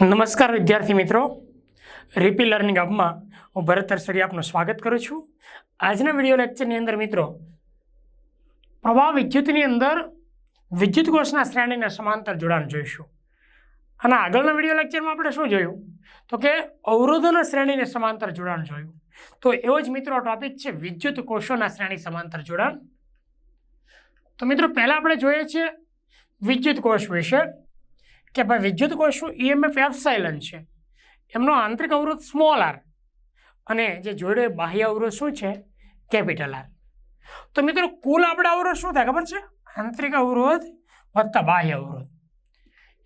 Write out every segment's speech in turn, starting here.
નમસ્કાર વિદ્યાર્થી મિત્રો. રીપી લર્નિંગ હબમાં હું ભરત તરસરી આપનું સ્વાગત કરું છું. આજના વીડિયો લેક્ચરની અંદર મિત્રો, પ્રવાહ વિદ્યુતની અંદર વિદ્યુત કોષના શ્રેણીને સમાંતર જોડાણ જોઈશું. અને આગળના વીડિયો લેક્ચરમાં આપણે શું જોયું? તો કે અવરોધોના શ્રેણીને સમાંતર જોડાણ જોયું. તો એવો જ મિત્રો ટોપિક છે, વિદ્યુત કોષોના શ્રેણી સમાંતર જોડાણ. તો મિત્રો પહેલાં આપણે જોઈએ છીએ વિદ્યુત કોષ વિશે. કે ભાઈ વિદ્યુત કોષનું ઈએમએફ એફસાઇલન છે. એમનો આંતરિક અવરોધ સ્મોલ આર અને જે જોડે બાહ્ય અવરોધ શું છે? કેપિટલ આર તો મિત્રો કુલ આપણે અવરોધ શું થાય ખબર છે? આંતરિક અવરોધ વત્તા બાહ્ય અવરોધ.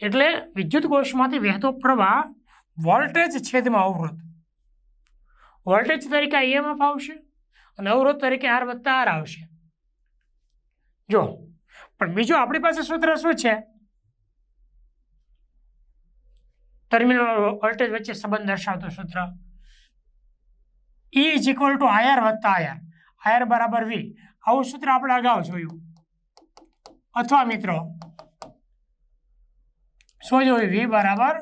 એટલે વિદ્યુત કોષમાંથી વહેતો પ્રવાહ વોલ્ટેજ છેદમાં અવરોધ. વોલ્ટેજ તરીકે ઈએમએફ આવશે અને અવરોધ તરીકે આર વત્તા આર આવશે. જો, પણ બીજું આપણી પાસે સૂત્ર શું છે? ટર્મિનલ વોલ્ટેજ વચ્ચે સંબંધ દર્શાવતું સૂત્ર. E is equal to I R વત્તા આયર આયર બરાબર વી આવું સૂત્ર આપણે અગાઉ જોયું. અથવા મિત્રો શું જોયું વી બરાબર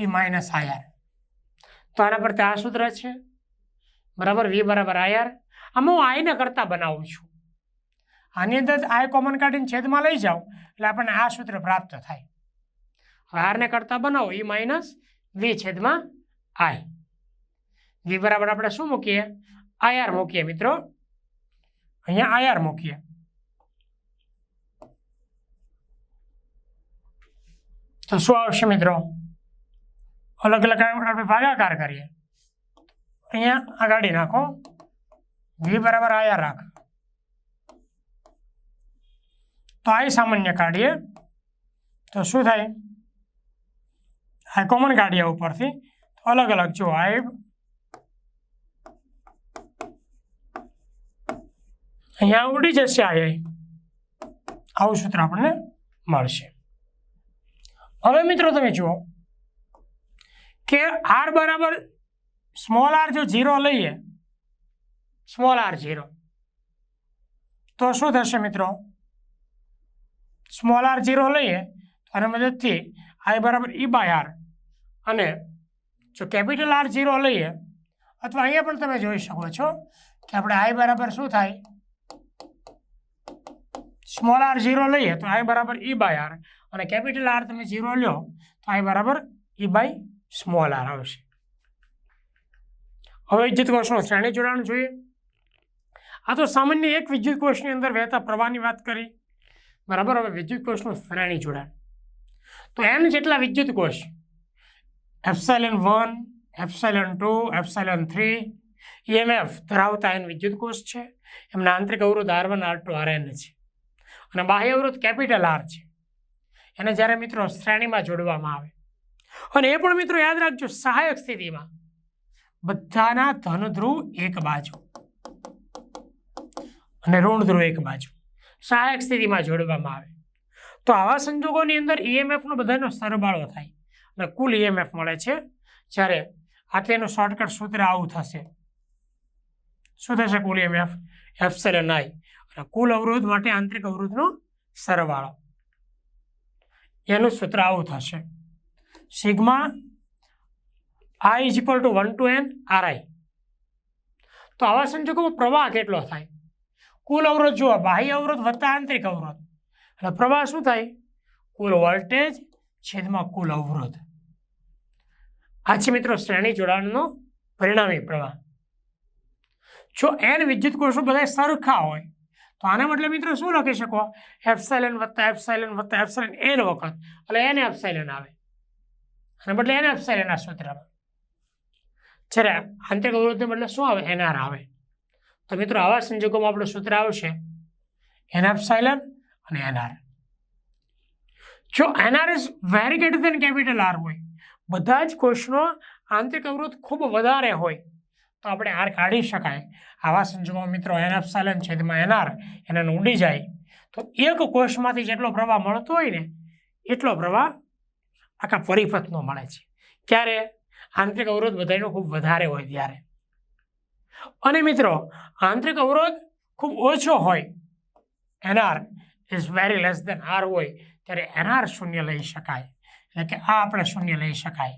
ઈ માઇનસ આયર તો આના પરથી આ સૂત્ર છે. બરાબર વી બરાબર આયર આમાં હું આઈને કરતા બનાવું છું. આની અંદર આય કોમન કાઢીને છેદમાં લઈ જાઉં, એટલે આપણને આ સૂત્ર પ્રાપ્ત થાય. આરને કરતા બનાવો, ઈ માઇનસ વી છેદમાં આઈ. વી બરાબર આપણે શું મૂકીએ? આયર મૂકીએ મિત્રો. અહીંયા આયર મૂકીએ. તો શું આવશે મિત્રો? અલગ અલગ આપણે ભાગાકાર કરીએ. અહીંયા આ ગાડી નાખો. વી બરાબર આયર રાખ. તો આઈ સામાન્ય કાઢીએ. તો શું થાય? આ કોમન કાઢીએ ઉપરથી. અલગ અલગ જો આઈ અહીંયા ઉડી જશે આઈ આવું સૂત્ર આપણને મળશે. હવે મિત્રો તમે જુઓ કે આર બરાબર સ્મોલ આર જો ઝીરો લઈએ સ્મોલ આર ઝીરો તો શું થશે મિત્રો? સ્મોલ આર ઝીરો લઈએ, તો આની મદદથી આઈ બરાબર ઈ બાય આર અને જો કેપિટલ આર ઝીરો લઈએ, અથવા અહીંયા પણ તમે જોઈ શકો છો કે આપણે આઈ બરાબર શું થાય? સ્મોલ આર ઝીરો લઈએ તો આઈ બરાબર ઈ બાય આર અને કેપિટલ આર તમે ઝીરો લો તો આઈ બરાબર ઈ બાય સ્મોલ આર આવશે. હવે વિદ્યુત કોષનું શ્રેણી જોડાણ જોઈએ. આ તો સામાન્ય એક વિદ્યુત કોષની અંદર વહેતા પ્રવાહની વાત કરી. બરાબર? હવે વિદ્યુત કોષનું શ્રેણી જોડાણ. તો એમ જેટલા વિદ્યુત કોષ epsilon one epsilon two epsilon three EMF ધરાવતા એન વિદ્યુત કોષ છે. એમના આંતરિક અવરોધ R one R two R N છે. અને બાહ્ય અવરોધ કેપિટલ આર છે. એને જ્યારે મિત્રો શ્રેણીમાં જોડવામાં આવે. અને એ પણ મિત્રો યાદ રાખજો, સહાયક સ્થિતિમાં. બધાના ધન ધ્રુવ એક બાજુ. અને ઋણ ધ્રુવ એક બાજુ. સહાયક સ્થિતિમાં જોડવામાં આવે. તો આવા સંજોગોની અંદર ઈએમએફનો બધાનો સરવાળો થાય. અને કુલ ઈએમએફ મળે છે. જ્યારે આ તેનું શોર્ટકટ સૂત્ર આવું થશે. શું થશે કુલ ઈએમએફ એફસેલન આઈ અને કુલ અવરોધ માટે આંતરિક અવરોધનો સરવાળો. એનું સૂત્ર આવું થશે. Sigma I is equal to one to N R I તો આવા સંજોગોમાં પ્રવાહ કેટલો થાય? કુલ અવરોધ જુઓ, બાહ્ય અવરોધ વત્તા આંતરિક અવરોધ. એટલે પ્રવાહ શું થાય? કુલ વોલ્ટેજ છેદમાં કુલ અવરોધ. આ છે મિત્રો, શ્રેણી જોડાણનો પરિણામી પ્રવાહ. જો એન વિદ્યુત કોષો બધા સરખા હોય, તો આના મતલબ મિત્રો શું લખી શકો? એફસાઇલન વત્તા એફસાઇલન વત્તા એફસાઇલન એન વખત, એટલે એન એફસાઇલન આવે. અને બદલે એન એફસાઇલન આ સૂત્રમાં. જ્યારે આંતરિક અવરોધને બદલે શું આવે? એનઆર આવે. તો મિત્રો આવા સંજોગોમાં આપણું સૂત્ર આવશે એન એફસાઇલન અને એનઆર જો N R S very greater than capital R હોય, બધા જ કોષનો આંતરિક અવરોધ ખૂબ વધારે હોય, તો આપણે આર કાઢી શકાય. આવા સંજોગોમાં મિત્રો એન એફસાઇલન છેદમાં એનઆર એને ઉડી જાય. તો એક કોષમાંથી જેટલો પ્રવાહ મળતો હોય ને, એટલો પ્રવાહ આખા પરિપથનો મળે છે. ક્યારે? આંતરિક અવરોધ બધાનો ખૂબ વધારે હોય ત્યારે. અને મિત્રો, આંતરિક અવરોધ ખૂબ ઓછો હોય. NR is very less than R હોય. ત્યારે એનઆર શૂન્ય લઈ શકાય. એટલે કે આ આપણે શૂન્ય લઈ શકાય.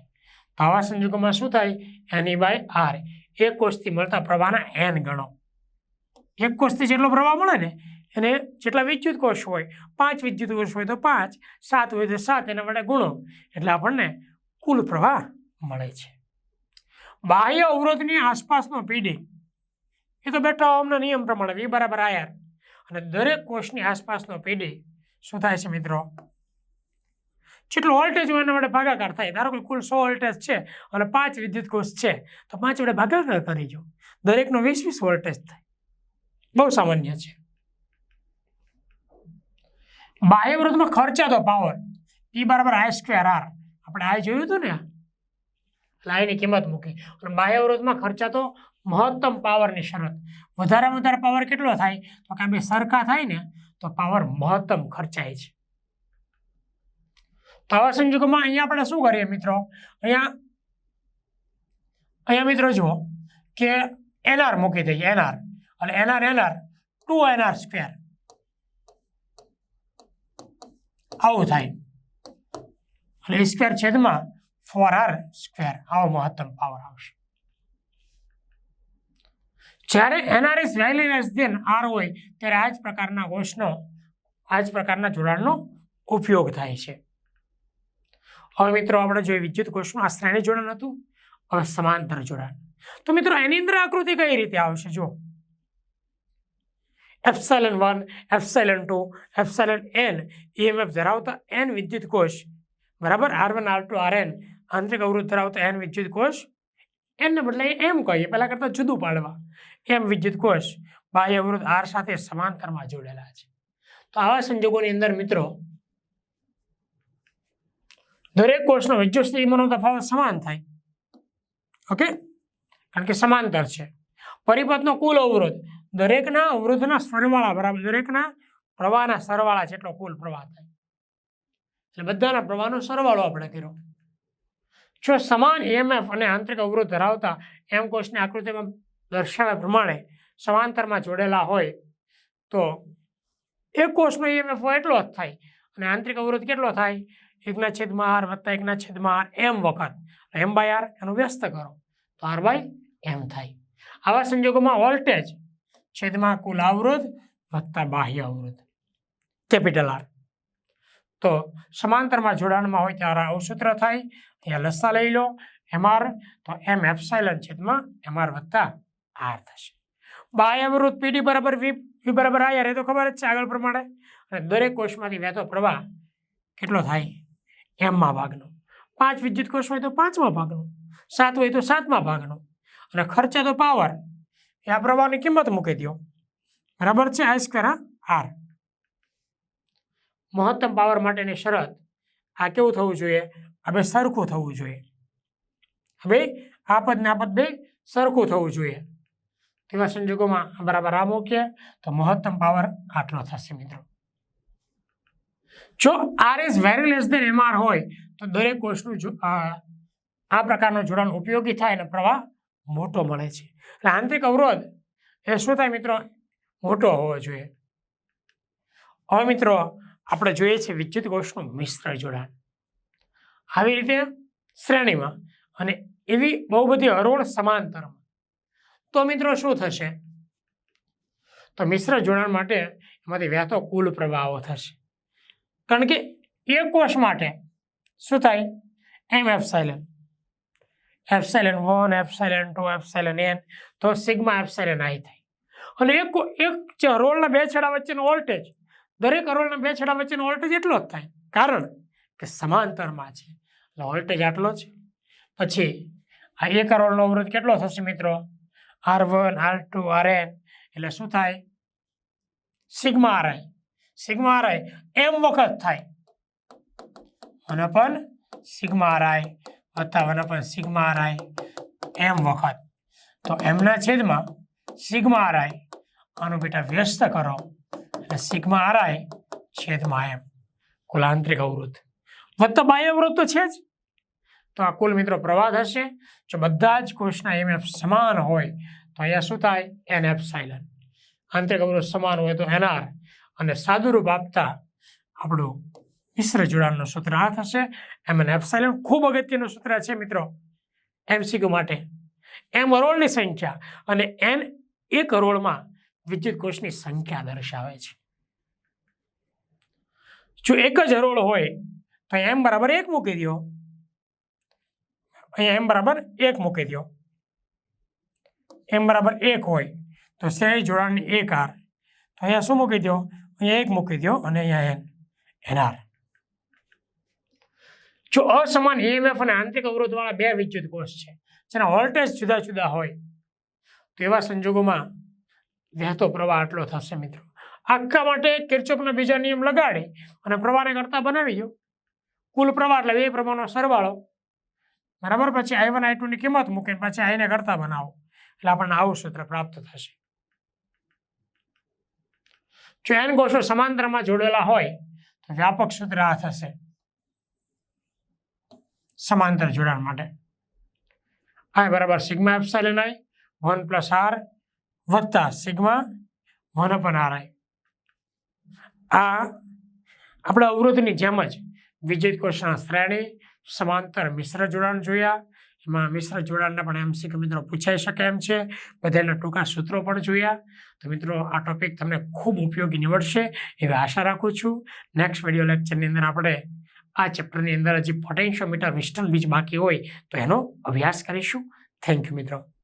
તો આવા સંજોગોમાં શું થાય? એની બાય આર એક કોષથી મળતા પ્રવાહના એન ગણો. એક કોષથી જેટલો પ્રવાહ મળે ને, એને જેટલા વિદ્યુત કોષ હોય, પાંચ વિદ્યુત કોષ હોય તો પાંચ, સાત હોય તો સાત, એના વડે ગુણો. એટલે આપણને કુલ પ્રવાહ મળે છે. બાહ્ય અવરોધની આસપાસનો પીડી એ તો બેટા ઓમના નિયમ પ્રમાણે વી બરાબર આયર અને દરેક કોષની આસપાસનો પીડી શું થાય છે મિત્રો? જેટલું વોલ્ટેજ હોય એના વડે ભાગાકાર થાય. ધારો કે કુલ સો વોલ્ટેજ છે અને પાંચ વિદ્યુત કોષ છે, તો પાંચ વડે ભાગાકાર કરી જો. દરેકનો વીસ વીસ વોલ્ટેજ થાય. બહુ સામાન્ય છે. બાહ્ય વિરોધમાં ખર્ચાતો પાવર પી બરાબર આઈ સ્ક્વેર આર આપણે આ જોયું હતું ને આની કિંમત મૂકી. અને બાહ્ય અવરોધમાં ખર્ચાતો મહત્તમ પાવરની શરત. વધારેમાં વધારે પાવર કેટલો થાય? તો કે બે સરખા થાય ને, તો પાવર મહત્તમ ખર્ચાય છે. તો આવા સંજોગોમાં અહીંયા આપણે શું કરીએ મિત્રો? અહીંયા અહીંયા મિત્રો જુઓ કે એનઆર મૂકી દઈએ એનઆર અને NR NR two NR square આવું થાય. અને સ્ક્વેર છેદમાં ફોર આર સ્ક્વેર આવો મહત્તમ પાવર આવશે. જ્યારે એનઆરએસ ઇઝ વેલી લેસ દેન આર હોય, ત્યારે આ જ પ્રકારના કોષનો આ જ પ્રકારના જોડાણનો ઉપયોગ થાય છે. હવે મિત્રો, આપણે જોઈએ વિદ્યુત કોષનું આ શ્રેણી જોડાણ હતું. હવે સમાંતર જોડાણ. તો મિત્રો, એની અંદર આકૃતિ કઈ રીતે આવશે? જો epsilon one epsilon two epsilon N EMF ધરાવતા એન વિદ્યુત કોષ. બરાબર? R one R two R N આંતરિક અવરોધ ધરાવતા એન વિદ્યુત કોષ. એનને બદલે એમ કહીએ, પહેલાં કરતાં જુદું પાડવા. એમ વિદ્યુત કોષ બાહ્ય અવરોધ આર સાથે સમાંતરમાં જોડેલા છે. તો આવા સંજોગોની અંદર મિત્રો, દરેક કોષનો વિદ્યુત સ્થિતિમાંનો તફાવત સમાન થાય. ઓકે? કારણ કે સમાંતર છે. પરિપથનો કુલ અવરોધ દરેકના અવરોધના સરવાળા બરાબર, દરેકના પ્રવાહના સરવાળા જેટલો કુલ પ્રવાહ થાય. એટલે બધાના પ્રવાહનો સરવાળો આપણે કર્યો. જો સમાન ઈએમએફ અને આંતરિક અવરોધ ધરાવતા એમ કોષની આકૃતિમાં દર્શાવ્યા પ્રમાણે સમાંતરમાં જોડેલા હોય, તો એક કોષનો ઈએમએફ એટલો જ થાય અને આંતરિક અવરોધ કેટલો થાય? એકના છેદમાં આર વત્તા એકના છેદમાં આર એમ વખત. એમ બાય આર એનો વ્યસ્ત કરો. તો આર બાય એમ થાય. આવા સંજોગોમાં વોલ્ટેજ છેદમાં કુલ અવરોધ વત્તા બાહ્ય અવરોધ. કેપિટલ આર તો સમાંતરમાં જોડાણમાં હોય ત્યારે આવું સૂત્ર થાય. ત્યાં લસ્સા લઈ લો એમઆર તો એમ એપ્સાઇલન છેદમાં એમઆર વત્તા આર થશે. બાહ્ય અવરોધ પીડી બરાબર વી વી બરાબર આર એ તો ખબર જ છે આગળ પ્રમાણે. અને દરેક કોષમાંથી વહેતો પ્રવાહ કેટલો થાય? એમમાં ભાગનો. પાંચ વિદ્યુત કોષ હોય તો પાંચમા ભાગનો. સાત હોય તો સાતમા ભાગનો. અને ખર્ચા તો પાવર. એ આ પ્રવાહની કિંમત મૂકી દો બરાબર છે? I square R. મહત્તમ પાવર માટેની શરત. આ કેવું થવું જોઈએ? હવે સરખું થવું જોઈએ. હવે આ પદ ને આપદ બે સરખું થવું જોઈએ. તેવા સંજોગોમાં બરાબર આ મૂકીએ તો મહત્તમ પાવર આટલો થશે મિત્રો. જો R is very less than MR હોય, તો દરેક કોષનું આ પ્રકારનું જોડાણ ઉપયોગી થાય અને પ્રવાહ મોટો મળે છે. એટલે આંતરિક અવરોધ એ શું થાય મિત્રો? મોટો હોવો જોઈએ. હવે મિત્રો આપણે જોઈએ છે વિદ્યુત કોષનું મિશ્ર જોડાણ. આવી રીતે શ્રેણીમાં અને એવી બહુ બધી હરોળ સમાંતરમાં. તો મિત્રો શું થશે? તો મિશ્ર જોડાણ માટે એમાંથી વહેતો કુલ પ્રવાહો થશે. કારણ કે એક કોષ માટે શું થાય? M epsilon epsilon one epsilon two epsilon N, તો સિગ્મા એફસાઇલન આઈ થાય. અને એક એક હરોળના બે છેડા વચ્ચેનો વોલ્ટેજ દરેક અરોળના બે છેડા વચ્ચેનો વોલ્ટેજ એટલો જ થાય. કારણ કે સમાંતરમાં છે. એટલે વોલ્ટેજ આટલો છે. પછી આ એક અરોળનો અવરોધ કેટલો થશે મિત્રો? R one R two R N એટલે શું થાય? Sigma R I sigma R I M વખત થાય. One upon sigma R I વત્તા one upon sigma R I M વખત. તો એમના છેદમાં સિગ્મા આર આઈ આનું બેટા વ્યસ્ત કરો. એટલે સિગ્મા આર આઈ છેદમાં એમ. કુલ આંતરિક અવરોધ. વત્તા બાહ્ય અવરોધ તો છે જ. તો આ કુલ મિત્રો પ્રવાહ થશે. જો બધા જ કોષના એમએફ સમાન હોય, તો અહીંયા શું થાય? N epsilon. આંતરિક અવરોધ સમાન હોય તો એનઆર અને સાદુરૂપ આપતા આપણું મિશ્ર જોડાણનું સૂત્ર આ થશે. એમ એન એપ્સાઇલન ખૂબ અગત્યનું સૂત્ર છે મિત્રો. એમસીક્યુ માટે. એમ અરોળની સંખ્યા. અને એન એક હરોળમાં વિદ્યુત કોષની સંખ્યા દર્શાવે છે. જો એક જ હરોળ હોય, તો એમ બરાબર એક મૂકી દો. અહીંયા એમ બરાબર એક મૂકી દો. એમ બરાબર એક હોય, તો શ્રેણી જોડાણની એક આર. તો અહીંયા શું મૂકી દો? અહીંયા એક મૂકી દો અને અહીંયા એન, એનઆર. જો અસમાન ઈએમએફ અને આંતરિક અવરોધવાળા બે વિદ્યુત કોષ છે, જેના વોલ્ટેજ જુદા જુદા હોય, તો એવા સંજોગોમાં વહેતો પ્રવાહ આટલો થશે મિત્રો. આખા માટે કિર્ચોફનો બીજા નિયમ લગાડી અને પ્રવાહને કરતા બનાવી દો. કુલ પ્રવાહ એટલે એ પ્રમાણનો સરવાળો. બરાબર? પછી આઈ વન આઈ ટુની કિંમત મૂકીને પછી આઈને કરતા બનાવો. એટલે આપણને આવું સૂત્ર પ્રાપ્ત થશે. જો એન કોષો સમાંતરમાં જોડેલા હોય તો વ્યાપક સૂત્ર આ થશે. સમાંતર જોડાણ માટે. આ બરાબર sigma epsilon I one plus R વત્તા સિગ્મા વન અપન આ આપણે અવરોધની જેમ જ વિજય કોષના શ્રેણી, સમાંતર મિશ્ર જોડાણ જોયા. એમાં મિશ્ર જોડાણના પણ એમસીક્યુ મિત્રો પૂછાઈ શકે એમ છે. બધાના ટૂંકા સૂત્રો પણ જોયા. તો મિત્રો, આ ટોપિક તમને ખૂબ ઉપયોગી નીવડશે એવી આશા રાખું છું. નેક્સ્ટ વીડિયો લેક્ચરની અંદર આપણે આ ચેપ્ટરની અંદર હજી પોટેન્શિયોમીટર વિસ્ટન બીજ બાકી હોય તો એનો અભ્યાસ કરીશું. થેન્ક યુ મિત્રો.